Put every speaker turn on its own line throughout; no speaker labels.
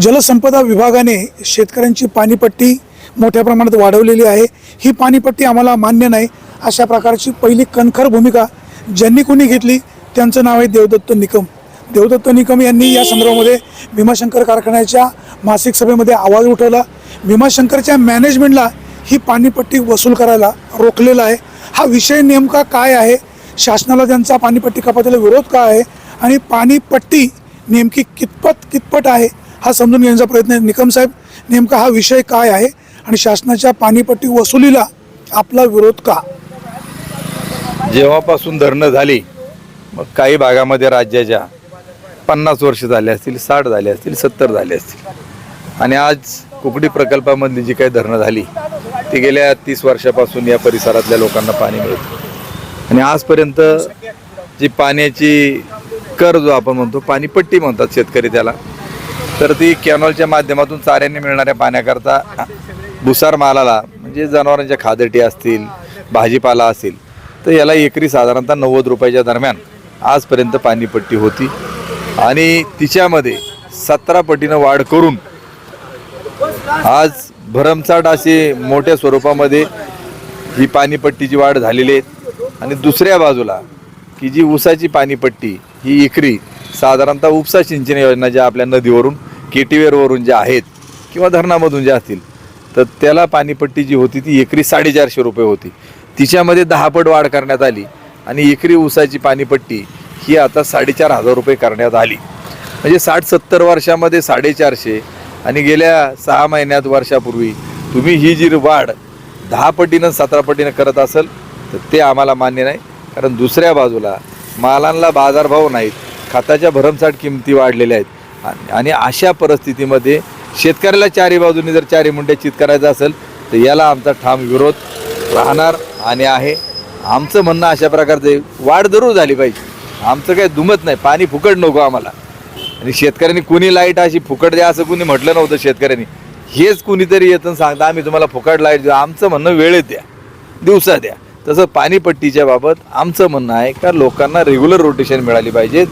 जलसंपदा विभागाने शेतकऱ्यांची पाणीपट्टी मोठ्या प्रमाणात वाढवलेली आहे. ही पाणीपट्टी आम्हाला मान्य नाही. अशा प्रकारची पहिली कणखर भूमिका ज्यांनी कोणी घेतली त्यांचं नाव आहे देवदत्त निकम. देवदत्त निकम यांनी या संदर्भामध्ये भीमाशंकर कारखान्याच्या मासिक सभेमध्ये आवाज उठवला. भीमाशंकरच्या मॅनेजमेंटला ही पाणीपट्टी वसूल करायला रोखलेला आहे. हा विषय नेमका काय आहे? शासनाला त्यांचा पाणीपट्टी कपातीला विरोध का आहे? आणि पाणीपट्टी नेमकी कितपत कितपत आहे? हा समजून घेण्याचा प्रयत्न आहे. निकम साहेब नेमका हा विषय काय आहे आणि शासनाच्या पाणीपट्टी वसुलीला आपला विरोध का?
जेव्हापासून धरणं झाली मग काही भागामध्ये राज्याच्या पन्नास वर्ष झाले असतील साठ झाले असतील सत्तर झाले असतील. आणि आज कुकडी प्रकल्पामधली जी काही धरणं झाली ती गेल्या तीस वर्षापासून या परिसरातल्या लोकांना पाणी मिळतं. आणि आजपर्यंत जी पाण्याची कर जो आपण म्हणतो पाणीपट्टी म्हणतात शेतकरी त्याला तर ती कॅनॉलच्या माध्यमातून चाऱ्याने मिळणाऱ्या पाण्याकरता भुसार मालाला म्हणजे जनावरांच्या खादटी असतील भाजीपाला असेल तर याला एकरी साधारणतः नव्वद रुपयाच्या दरम्यान आजपर्यंत पाणीपट्टी होती. आणि तिच्यामध्ये सतरा पटीनं वाढ करून आज भरमसाठ अशी मोठ्या स्वरूपामध्ये ही पाणीपट्टीची वाढ झालेली आहे. आणि दुसऱ्या बाजूला की जी ऊसाची पाणीपट्टी ही एकरी साधारणतः उपसा सिंचन योजना ज्या आपल्या नदीवरून केटीवेरवरून ज्या आहेत किंवा धरणामधून ज्या असतील तर त्याला पाणीपट्टी जी होती ती एकरी साडेचारशे रुपये होती. तिच्यामध्ये दहा पट वाढ करण्यात आली आणि एकरी ऊसाची पाणीपट्टी ही आता साडेचार हजार रुपये करण्यात आली. म्हणजे साठ सत्तर वर्षामध्ये साडेचारशे आणि गेल्या सहा महिन्यात वर्षापूर्वी तुम्ही ही जी वाढ दहा पटीनं सतरा पटीनं करत असाल तर ते आम्हाला मान्य नाही. कारण दुसऱ्या बाजूला मालांना बाजारभाव नाहीत. खताच्या भरमसाठ किमती वाढलेल्या आहेत. आणि- आणि अशा परिस्थितीमध्ये शेतकऱ्याला चारी बाजूनी जर चारी मुंड्या चित करायचं असेल तर याला आमचा ठाम विरोध राहणार आणि आहे. आमचं म्हणणं अशा प्रकारचं वाढ जरूर झाली पाहिजे. आमचं काही दुमत नाही पाणी फुकट नको आम्हाला. आणि शेतकऱ्यांनी कुणी लाइट अशी फुकट द्या असं कुणी म्हटलं नव्हतं शेतकऱ्यांनी. हेच कुणीतरी येतं सांगता आम्ही तुम्हाला फुकट लाइट देऊ. आमचं म्हणणं वेळेत द्या दिवसा द्या. तसं पाणीपट्टीच्या बाबत आमचं म्हणणं आहे का लोकांना रेग्युलर रोटेशन मिळाली पाहिजे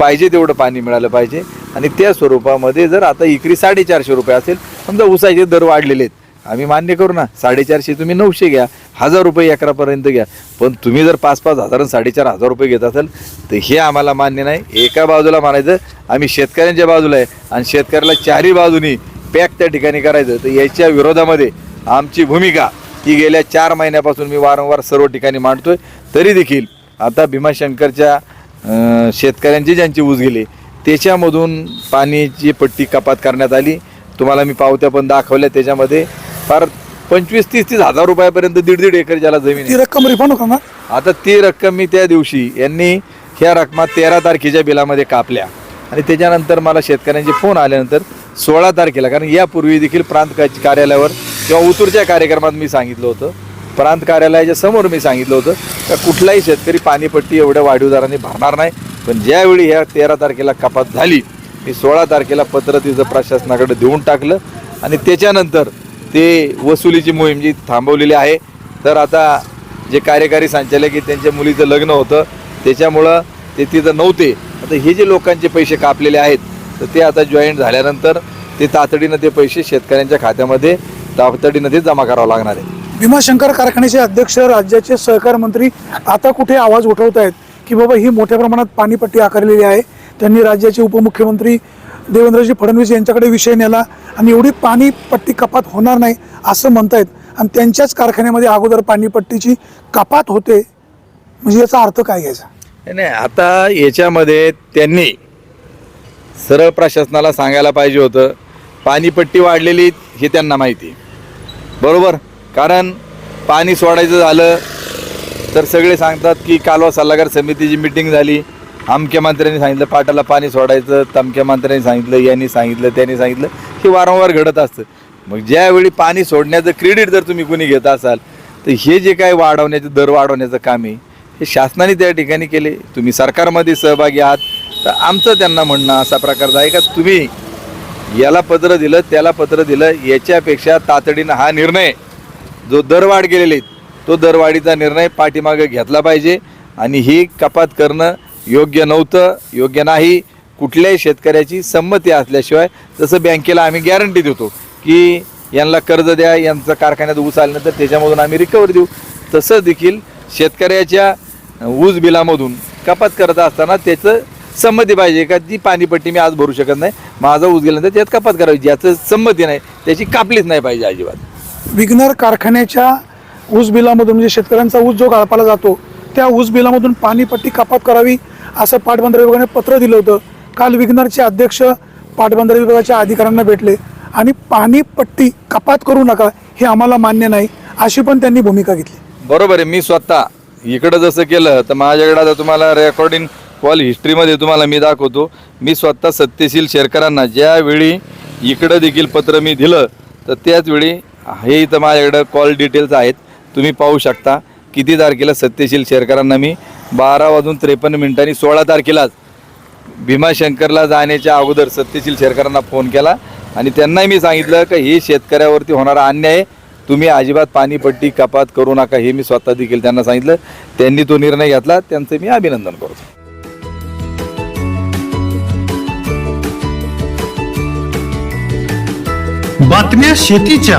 पाहिजे तेवढं पाणी मिळालं पाहिजे. आणि त्या स्वरूपामध्ये जर आता इकरी साडेचारशे रुपये असेल समजा ऊसाचे दर वाढलेले आहेत. आम्ही मान्य करू ना साडेचारशे तुम्ही नऊशे घ्या हजार रुपये एकरापर्यंत घ्या. पण तुम्ही जर पाच पाच हजार आणि साडेचार हजार रुपये घेत असाल तर हे आम्हाला मान्य नाही. एका बाजूला मानायचं आम्ही शेतकऱ्यांच्या बाजूला आहे आणि शेतकऱ्याला चारही बाजूनी पॅक त्या ठिकाणी करायचं. तर याच्या विरोधामध्ये आमची भूमिका ही गेल्या चार महिन्यापासून मी वारंवार सर्व ठिकाणी मांडतोय. तरी देखील आता भीमाशंकरच्या शेतकऱ्यांची ज्यांची ऊस गेली त्याच्यामधून पाण्याची पट्टी कपात करण्यात आली तुम्हाला मी पावत्या पण दाखवल्या त्याच्यामध्ये फार पंचवीस तीस तीस हजार रुपयापर्यंत दीड दीड एकर ज्याला जमीन आहे.
ती रक्कम रिफंड करणार
आता ती रक्कम मी त्या दिवशी यांनी ह्या रकमा तेरा तारखेच्या बिलामध्ये कापल्या. आणि त्याच्यानंतर मला शेतकऱ्यांचे फोन आल्यानंतर सोळा तारखेला कारण यापूर्वी देखील प्रांत का- कार्यालयावर किंवा उतूरच्या कार्यक्रमात मी सांगितलं होतं. प्रांत कार्यालयाच्या समोर मी सांगितलं होतं का कुठलाही शेतकरी पाणीपट्टी एवढ्या वाढीव दराने भरणार नाही. पण ज्यावेळी ह्या तेरा तारखेला कपात झाली मी सोळा तारखेला पत्र तिचं प्रशासनाकडे देऊन टाकलं आणि त्याच्यानंतर ते वसुलीची मोहीम जी थांबवलेली आहे तर आता जे कार्यकारी संचालक आहे त्यांच्या मुलीचं लग्न होतं त्याच्यामुळं ते तिथं नव्हते. आता हे जे लोकांचे पैसे कापलेले आहेत तर ते आता जॉईंट झाल्यानंतर ते तातडीनं ते पैसे शेतकऱ्यांच्या खात्यामध्ये तातडीनं ते जमा करावं लागणार आहे.
भीमाशंकर कारखान्याचे अध्यक्ष राज्याचे सहकार मंत्री आता कुठे आवाज उठवत आहेत की बाबा ही मोठ्या प्रमाणात पाणीपट्टी आकारलेली आहे. त्यांनी राज्याचे उपमुख्यमंत्री देवेंद्रजी फडणवीस यांच्याकडे विषय नेला आणि एवढी पाणीपट्टी कपात होणार नाही असं म्हणतायत. आणि त्यांच्याच कारखान्यामध्ये अगोदर पाणीपट्टीची कपात होते. म्हणजे याचा अर्थ काय घ्यायचा?
नाही, नाही आता याच्यामध्ये त्यांनी सरळ प्रशासनाला सांगायला पाहिजे होतं पाणीपट्टी वाढलेली हे त्यांना माहिती आहे. बरोबर? कारण पाणी सोडायचं झालं तर सगळे सांगतात की कालवा सल्लागार समितीची मिटिंग झाली. अमक्या मंत्र्यांनी सांगितलं पाटाला पाणी सोडायचं. तमक्या मंत्र्यांनी सांगितलं यांनी सांगितलं त्यांनी सांगितलं. हे वारंवार घडत असतं. मग ज्यावेळी पाणी सोडण्याचं क्रेडिट जर तुम्ही कोणी घेत असाल तर हे जे काय वाढवण्याचं दर वाढवण्याचं काम आहे हे शासनाने त्या ठिकाणी केले. तुम्ही सरकारमध्ये सहभागी आहात. तर आमचं त्यांना म्हणणं असा प्रकारचं आहे का तुम्ही याला पत्र दिलं त्याला पत्र दिलं याच्यापेक्षा तातडीनं हा निर्णय जो दरवाढ गेलेले आहेत, तो दरवाढीचा निर्णय पाठीमागे घेतला पाहिजे आणि ही कपात करणं योग्य नव्हतं योग्य नाही. कुठल्याही शेतकऱ्याची संमती असल्याशिवाय जसं बँकेला आम्ही गॅरंटी देतो की यांना कर्ज द्या यांचं कारखान्यात ऊस आल्यानंतर त्याच्यामधून आम्ही रिकवर देऊ. तसं देखील शेतकऱ्याच्या ऊस बिलामधून कपात करत असताना त्याचं संमती पाहिजे का? ती पाणीपट्टी मी आज भरू शकत नाही. माझा ऊस गेल्यानंतर त्यात कपात करावी. ज्याचं संमती नाही त्याची कापलीच नाही पाहिजे अजिबात.
विघ्नर कारखान्याच्या ऊस बिलामधून म्हणजे शेतकऱ्यांचा ऊस जो गाळपाला जातो त्या ऊस बिलामधून पाणीपट्टी कपात करावी असं पाटबंधारे विभागाने पत्र दिलं होतं. काल विघ्नरचे अध्यक्ष पाटबंधारे विभागाच्या अधिकाऱ्यांना भेटले. आणि पाणीपट्टी कपात करू नका हे आम्हाला मान्य नाही अशी पण त्यांनी भूमिका घेतली.
बरोबर आहे मी स्वतः इकडं जसं केलं तर माझ्याकडे आता तुम्हाला रेकॉर्डिंग कॉल हिस्ट्रीमध्ये तुम्हाला मी दाखवतो. मी स्वतः सत्यशील शेरकरांना ज्यावेळी इकडं देखील पत्र मी दिलं तर त्याचवेळी हे इथं माझ्याकडं कॉल डिटेल्स आहेत. तुम्ही पाहू शकता किती तारखेला सत्यशील शेरकरांना मी बारा वाजून त्रेपन्न मिनिटांनी सोळा तारखेलाच भीमाशंकरला जाण्याच्या अगोदर सत्यशील शेरकरांना फोन केला आणि त्यांनाही मी सांगितलं की हे शेतकऱ्यावरती होणारा अन्याय आहे. तुम्ही अजिबात पाणीपट्टी कपात करू नका हे मी स्वतः देखील त्यांना सांगितलं. त्यांनी तो निर्णय घेतला त्यांचं मी अभिनंदन करतो.
बातम्या शेतीच्या.